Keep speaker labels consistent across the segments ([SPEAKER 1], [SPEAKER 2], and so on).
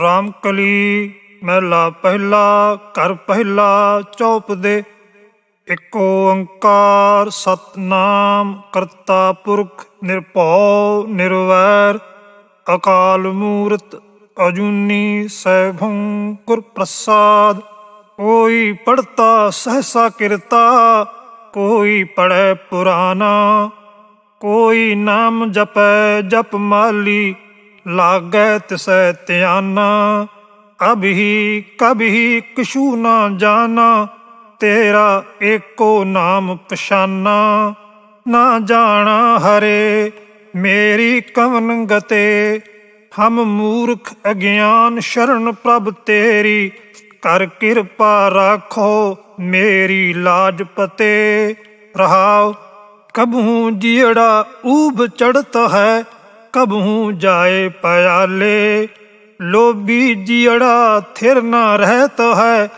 [SPEAKER 1] ਰਾਮਕਲੀ ਮਹਿਲਾ ਪਹਿਲਾ, ਘਰ ਪਹਿਲਾ, ਚੌਪ ਦੇ ਇਕ ਓੰਕਾਰ, ਸਤਨਾਮ ਕਰਤਾ ਪੁਰਖ ਨਿਰਭਉ, ਨਿਰਵੈਰ, ਅਕਾਲ ਮੂਰਤ ਅਜੂਨੀ ਸੈਭੰ ਗੁਰ ਪ੍ਰਸਾਦ। ਕੋਈ ਪੜਤਾ ਸਹਸਾ ਕਿਰਤਾ, ਕੋਈ ਪੜੈ ਪੁਰਾਣਾ। ਕੋਈ ਨਾਮ ਜਪੈ ਜਪ ਮਾਲੀ ਲਾਗੈ ਤਿਸੈ ਧਿਆਨਾ ਅਭੀ ਕਭੀ ਕਛੂ ਨਾ ਜਾਣਾ ਤੇਰਾ ਏਕੋ ਨਾਮ ਪਛਾਨਾ। ਨਾ ਜਾਣਾ ਹਰੇ, ਮੇਰੀ ਕਵਨ ਗਤੇ, ਹਮ ਮੂਰਖ ਅਗਿਆਨ ਸ਼ਰਨ ਪ੍ਰਭ ਤੇਰੀ, ਕਰ ਕਿਰਪਾ ਰਾਖੋ ਮੇਰੀ ਲਾਜ ਪਤੇ। ਰਹਾਉ ਕਬਹੂ ਜੀੜਾ ਊਬ ਚੜਤ ਹੈ ਕਬਹੂ ਜਾਏ ਪਿਆਲੇ ਲੋਭੀ ਜੀੜਾ ਥਿਰ ਨਾ ਰਹਿਤ ਹੈ,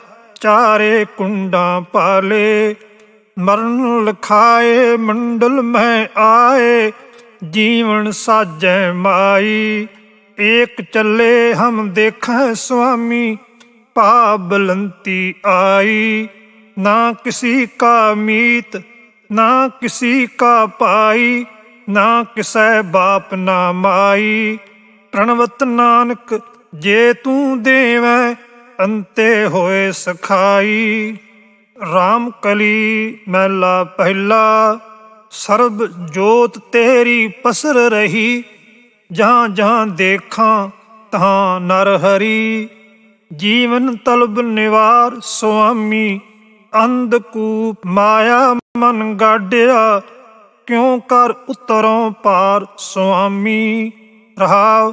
[SPEAKER 1] ਚਾਰੇ ਕੁੰਡਾਂ ਪਾਲੇ। ਮਰਨ ਲਖਾਏ, ਮੰਡਲ ਮੈਂ ਆਏ, ਜੀਵਨ ਸਾਜੈ ਮਾਈ। ਏਕ ਚੱਲੇ ਹਮ ਦੇਖੈ ਸੁਆਮੀ ਪਾਬਲੰਤੀ ਆਈ। ਨਾ ਕਿਸੀ ਕਾ ਮੀਤ, ਨਾ ਕਿਸੀ ਕਾ ਪਾਈ। ਨਾ ਕਿਸੈ ਬਾਪ ਨਾ ਮਾਈ, ਪ੍ਰਣਵਤ ਨਾਨਕ ਜੇ ਤੂੰ ਦੇਵੈ, ਅੰਤੇ ਹੋਏ ਸਖਾਈ। RAM ਕਲੀ ਮਹਿਲਾ ਪਹਿਲਾ, ਸਰਬ ਜੋਤ ਤੇਰੀ ਪਸਰ ਰਹੀ। ਜਾਂ ਜਾਂ ਦੇਖਾਂ ਤਾਂ ਨਰ ਹਰੀ। ਜੀਵਨ ਤਲਬ ਨਿਵਾਰ ਸੁਆਮੀ ਅੰਧਕੂਪ ਮਾਇਆ ਮਨ ਗਾਡਿਆ ਕਿਉਂ ਕਰ ਉਤਰੋਂ ਪਾਰ ਸੁਆਮੀ? ਰਹਾਉ,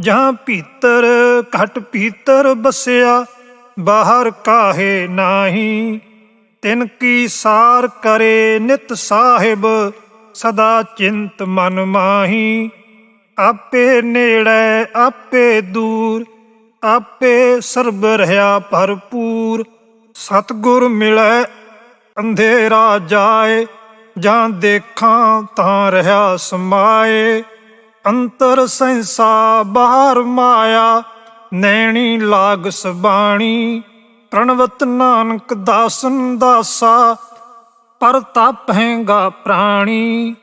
[SPEAKER 1] ਜਾਂ ਭੀਤਰ, ਘਟ ਭੀਤਰ ਬਸਿਆ, ਬਾਹਰ ਕਾਹੇ ਨਾਹੀ? ਤਿਨ ਕੀ ਸਾਰ ਕਰੇ ਨਿਤ ਸਾਹਿਬ, ਸਦਾ ਚਿੰਤ ਮਨ ਮਾਹੀ? ਆਪੇ ਨੇੜੇ, ਆਪੇ ਦੂਰ, ਆਪੇ ਸਰਬ ਰਹਾ ਭਰਪੂਰ। ਸਤਗੁਰ ਮਿਲੈ, ਅੰਧੇਰਾ ਜਾਏ ਜਾਂ ਦੇਖਾਂ ਤਾਂ ਰਹਾ ਸਮਾਏ। ਅੰਤਰ ਸੰਸਾ ਬਾਹਰ ਮਾਇਆ, ਨੈਣੀ ਲਾਗ ਸਬਾਣੀ। ਪ੍ਰਣਵਤ ਨਾਨਕ ਦਾਸਨ ਦਾਸਾ, ਪਰ ਤਪ ਹੈਗਾ ਪ੍ਰਾਣੀ।